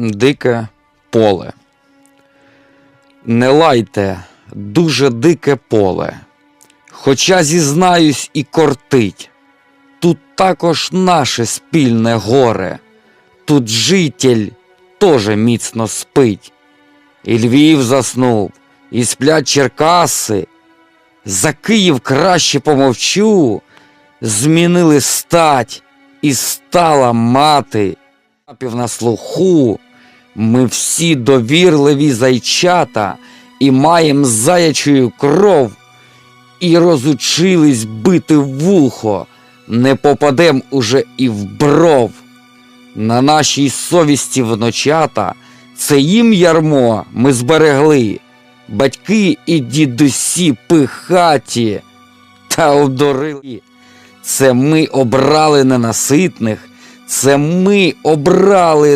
Дике поле. Не лайте, дуже дике поле. Хоча зізнаюсь і кортить. Тут також наше спільне горе. Тут житель тоже міцно спить. І Львів заснув, і сплять Черкаси. За Київ краще помовчу. Змінили стать, і стала мати. Апів на слуху. Ми всі довірливі зайчата і маєм заячою кров, і розучились бити вухо, не попадем уже і в бров. На нашій совісті вночата це їм ярмо ми зберегли. Батьки і дідусі пихаті та одурили. Це ми обрали ненаситних, це ми обрали